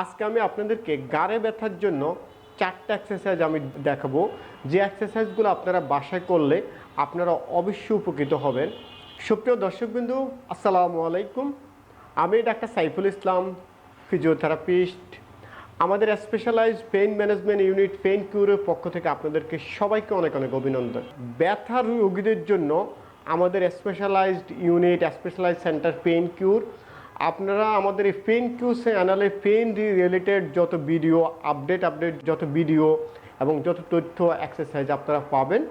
আজকে আমি আপনাদেরকে গাড়ে ব্যথার জন্য চারটা এক্সারসাইজ আমি দেখাবো। যে এক্সারসাইজগুলো আপনারা বাসায় করলে আপনারা অবশ্যই উপকৃত হবেন। সুপ্রিয় দর্শকবিন্দু, আসসালামু আলাইকুম। আমি ডাক্তার সাইফুল ইসলাম ফিজিওথেরাপিস্ট আমাদের specialise pain management unit pain কিউরের পক্ষ থেকে আপনাদেরকে সবাইকে অনেক অনেক অভিনন্দন। ব্যথার রোগীদের জন্য আমাদের specialised unit specialise centre pain cure আপনারা আমাদের এই পেইন কিউর চ্যানেলে পেইন রিলেটেড যত ভিডিও আপডেট আপডেট যত ভিডিও এবং যত তথ্য এক্সারসাইজ আপনারা পাবেন।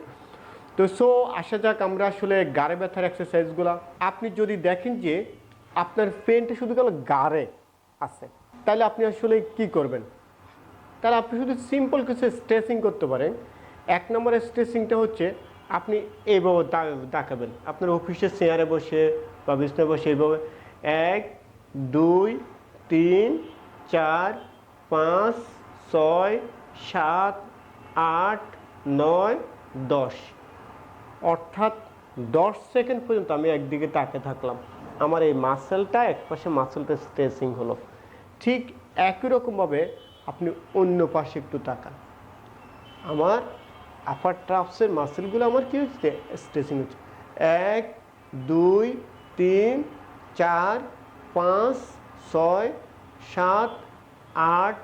তো সো আসা যাক আমরা আসলে গাড়ে ব্যথার এক্সারসাইজগুলো আপনি যদি দেখেন যে আপনার পেনটা শুধু গেল গাড়ে আছে, তাহলে আপনি আসলে কি করবেন? তাহলে আপনি শুধু সিম্পল কিছু স্ট্রেচিং করতে পারেন। এক নম্বরের স্ট্রেচিংটা হচ্ছে আপনি এইভাবে দা- দাঁকাবেন আপনার অফিসের চেয়ারে বসে বা বিছনায় বসে এইভাবে এক, দুই, তিন, চার, পাঁচ, ছয়, সাত, আট, নয়, দশ। অর্থাৎ দশ সেকেন্ড পর্যন্ত আমি একদিকে তাকে থাকলাম। আমার এই মাসেলটা একপাশে মাসেলটা স্ট্রেসিং হলো। ঠিক একই রকমভাবে আপনি অন্য পাশে একটু তাকান। আমার আপার ট্রাফসের মাসেলগুলো আমার কী হচ্ছে? স্ট্রেচিং হচ্ছে। এক, দুই, তিন চার, পাঁচ, ছয়, সাত, আট,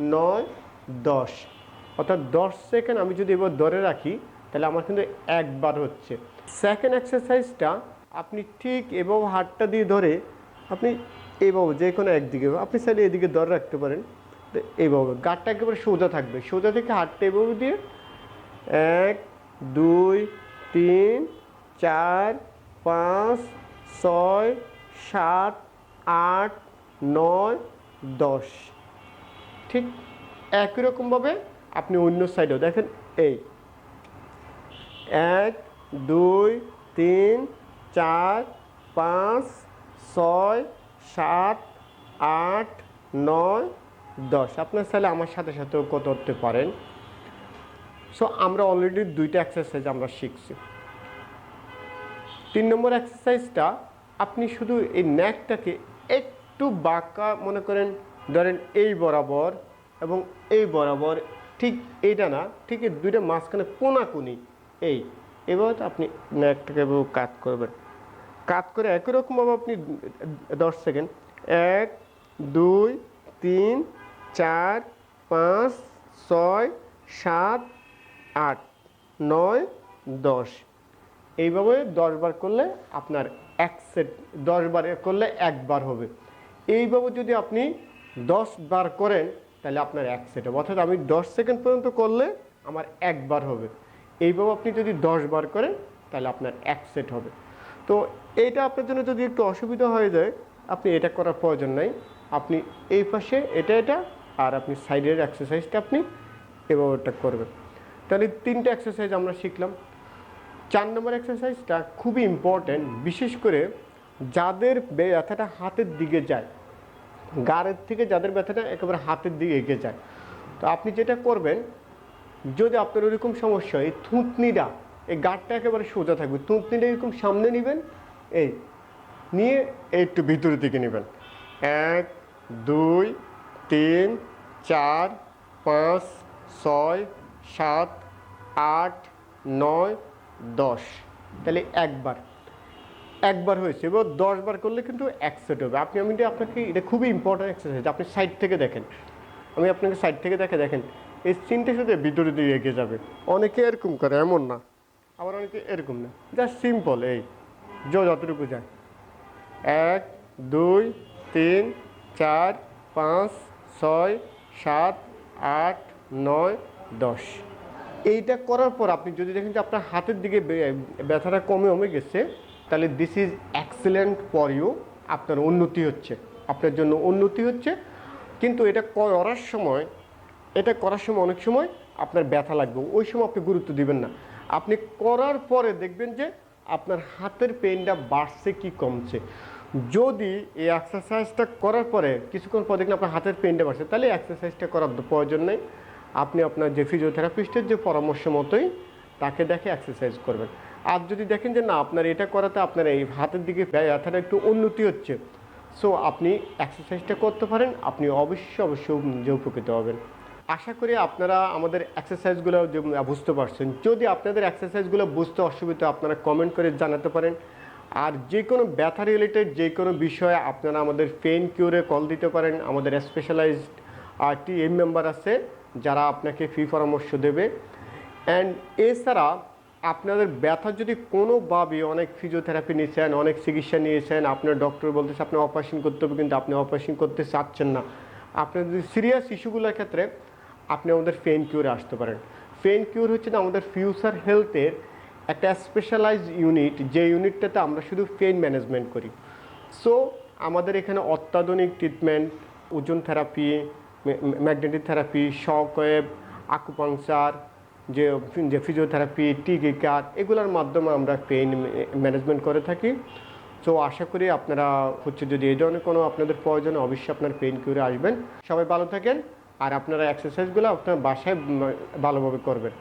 নয়, দশ। অর্থাৎ দশ সেকেন্ড আমি যদি এবার ধরে রাখি, তাহলে আমার কিন্তু একবার হচ্ছে। সেকেন্ড এক্সারসাইজটা আপনি ঠিক এভাবে হাতটা দিয়ে ধরে আপনি এইভাবে যে কোনো একদিকে, আপনি চাইলে এদিকে ধরে রাখতে পারেন। এইভাবে গাঁটটা একেবারে সোজা থাকবে। সোজা থেকে হাতটা এভাবে দিয়ে এক, দুই, তিন, চার, পাঁচ, ছয় সাত, আট, নয়, দশ। ঠিক একই রকমভাবে আপনি অন্য সাইডেও দেখেন, এই। এক, দুই, তিন, চার, পাঁচ, ছয়, সাত, আট, নয়, দশ। আপনার চাইলে আমার সাথে সাথেও করতে পারেন? সো আমরা অলরেডি দুইটা এক্সারসাইজ আমরা শিখছি। তিন নম্বর এক্সারসাইজটা আপনি শুধু এই ন্যাকটাকে একটু বাঁকা মনে করেন, ধরেন এই বরাবর এবং এই বরাবর, ঠিক এইটা না, ঠিক এই দুইটা মাঝখানে কোনাকুনি এই এবার আপনি ন্যাকটাকে এভাবে কাট করবেন। কাত করে একই রকমভাবে আপনি দশ সেকেন্ড, এক, দুই, তিন, চার, পাঁচ, ছয়, সাত, আট, নয়, দশ। এইভাবে দশ বার করলে আপনার এক সেট দশ বার করলে একবার হবে। এইভাবে যদি আপনি দশ বার করেন, তাহলে আপনার এক সেট হবে। অর্থাৎ আমি দশ সেকেন্ড পর্যন্ত করলে আমার একবার হবে। এইভাবে আপনি যদি দশ বার করেন, তাহলে আপনার এক সেট হবে। তো এইটা আপনার জন্য যদি একটু অসুবিধা হয়ে যায়, আপনি এটা করার প্রয়োজন নাই। আপনি এই পাশে এটা এটা, আর আপনি সাইডের এক্সারসাইজটা আপনি এভাবেটা করবেন। তাহলে তিনটে এক্সারসাইজ আমরা শিখলাম। চার নম্বর এক্সারসাইজটা খুবই ইম্পর্ট্যান্ট বিশেষ করে যাদের ব্যথাটা হাতের দিকে যায়, গাড়ের থেকে যাদের ব্যথাটা একেবারে হাতের দিকে এগিয়ে যায়। তো আপনি যেটা করবেন, যদি আপনার ওরকম সমস্যা হয়, এই থুতনিটা, এই গাঢ়টা একেবারে সোজা থাকবে, থুতনিটা এরকম সামনে নেবেন, এই নিয়ে একটু ভিতরের দিকে নেবেন। এক, দুই, তিন, চার, পাঁচ, ছয়, সাত, আট, নয় দশ। তাহলে একবার। একবার হয়েছে, এবার দশ বার করলে কিন্তু এক হবে। আপনি, আমি আপনাকে, এটা খুবই ইম্পর্ট্যান্ট এক্সারসাইজ আপনি সাইড থেকে দেখেন। আমি আপনাকে সাইড থেকে দেখে দেখেন, এই সিনটা শুধু ভিতরে দিয়ে এগিয়ে যাবে। অনেকে এরকম করে, এমন না। আবার অনেকে এরকম না। জাস্ট সিম্পল এই। যো, যতটুকু যায়। এক, দুই, তিন, চার, পাঁচ, ছয়, সাত, আট, নয়, দশ। এইটা করার পর আপনি যদি দেখেন যে আপনার হাতের দিকে ব্যথাটা কমে কমে গেছে, তাহলে this is excellent for you আপনার উন্নতি হচ্ছে, আপনার জন্য উন্নতি হচ্ছে। কিন্তু এটা করার সময়, এটা করার সময় অনেক সময় আপনার ব্যথা লাগবে, ওই সময় আপনি গুরুত্ব দিবেন না। আপনি করার পরে দেখবেন যে আপনার হাতের পেনটা বাড়ছে কি কমছে। যদি এই এক্সারসাইজটা করার পরে, কিছুক্ষণ পর দেখলেন আপনার হাতের পেনটা বাড়ছে, তাহলে এক্সারসাইজটা করার প্রয়োজন নেই। আপনি আপনার যে ফিজিওথেরাপিস্টের যে পরামর্শ মতোই তাকে দেখে এক্সারসাইজ করবেন। আর যদি দেখেন যে না, আপনার এটা করাতে আপনার এই হাতের দিকে ব্যথাটা একটু উন্নতি হচ্ছে সো আপনি এক্সারসাইজটা করতে পারেন, আপনি অবশ্যই অবশ্যই নিজে উপকৃত হবেন। আশা করি আপনারা আমাদের এক্সারসাইজগুলো বুঝতে পারছেন। যদি আপনাদের এক্সারসাইজগুলো বুঝতে অসুবিধা, আপনারা কমেন্ট করে জানাতে পারেন। আর যে কোনো ব্যথা রিলেটেড যে কোনো বিষয়ে আপনারা আমাদের পেন কিউরে কল দিতে পারেন। আমাদের স্পেশালাইজড আর টিএম মেম্বার আছে যারা আপনাকে ফি পরামর্শ দেবে। অ্যান্ড এছাড়া আপনাদের ব্যথা যদি কোনোভাবে অনেক ফিজিওথেরাপি নিয়েছেন, অনেক চিকিৎসা নিয়েছেন, আপনার ডক্টর বলতেছে আপনি অপারেশন করতে হবে, কিন্তু আপনি অপারেশন করতে চাচ্ছেন না। আপনার যদি সিরিয়াস ইস্যুগুলোর ক্ষেত্রে আপনি আমাদের পেন কিউরে আসতে পারেন। পেন কিউর হচ্ছে না আমাদের ফিউচার হেলথের একটা স্পেশালাইজ ইউনিট যে ইউনিটটাতে আমরা শুধু পেন ম্যানেজমেন্ট করি। সো আমাদের এখানে অত্যাধুনিক treatment ozone therapy magnetic therapy shockwave acupuncture যে যে ফিজিওথেরাপি টিকি কার এগুলোর মাধ্যমে আমরা পেইন ম্যানেজমেন্ট করে থাকি। তো আশা করি আপনারা হচ্ছে যদি এই ধরনের কোনো আপনাদের প্রয়োজন, অবশ্যই আপনার পেইন কিউরে আসবেন। সবাই ভালো থাকেন, আর আপনারা এক্সারসাইজগুলো আপনার বাসায় ভালোভাবে করবেন।